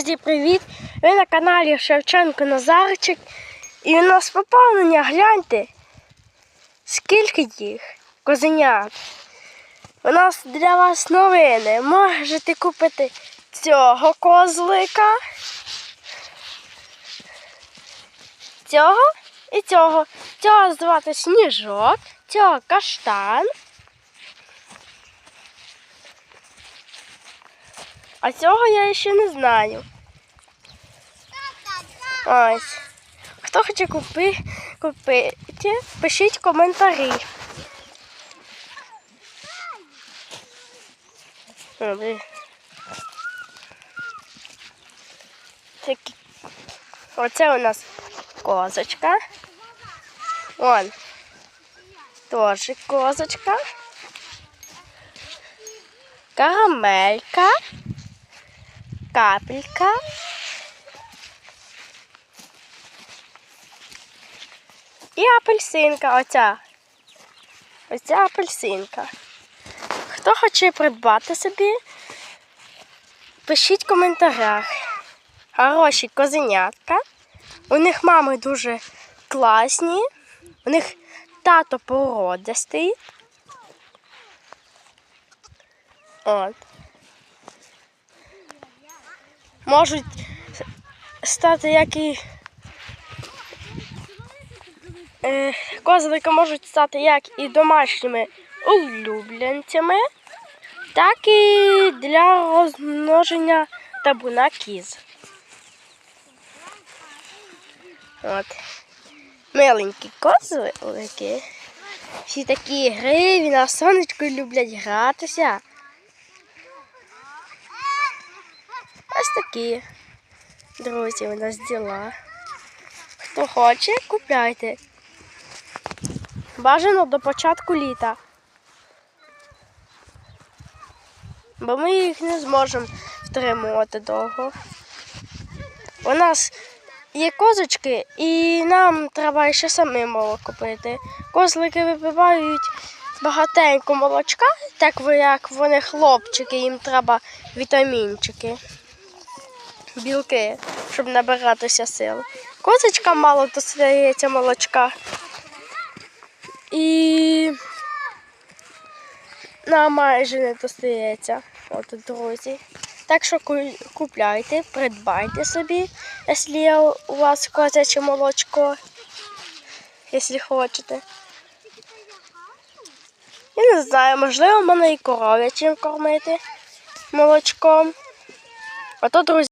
Друзі, привіт! Ви на каналі Шевченко Назарчик. І у нас поповнення, гляньте. Скільки їх? Козенят. У нас для вас новини. Можете купити цього козлика. Цього і цього. Цього звати Сніжок, цього каштан. А цього я ще не знаю. Ось. Хто хоче купи, купити, пишіть коментарі. Оце у нас козочка. Вон. Теж козочка. Карамелька. Капелька. І апельсинка. Оця. Оця апельсинка. Хто хоче придбати собі, пишіть в коментарях. Хороші козенятка. У них мами дуже класні. У них тато породистий. От. Можуть стати як і е, козлики можуть стати як і домашніми улюбленцями, так і для розмноження табуна кіз. От. Миленькі козлики. Всі такі гриві на сонечку люблять гратися. Ось такі, друзі, у нас діла. Хто хоче, купляйте. Бажано до початку літа. Бо ми їх не зможемо втримувати довго. У нас є козочки, і нам треба ще самим молоко купити. Козлики випивають багатенько молочка, так як вони хлопчики, їм треба вітамінчики, білки, щоб набиратися сил. Козочка мало достається молочка. І нам майже не достається. От, друзі. Так що купляйте, придбайте собі, якщо у вас козяче молочко, якщо хочете. Я не знаю, можливо, в мене і коров'ячим кормити молочком. А то, друзі.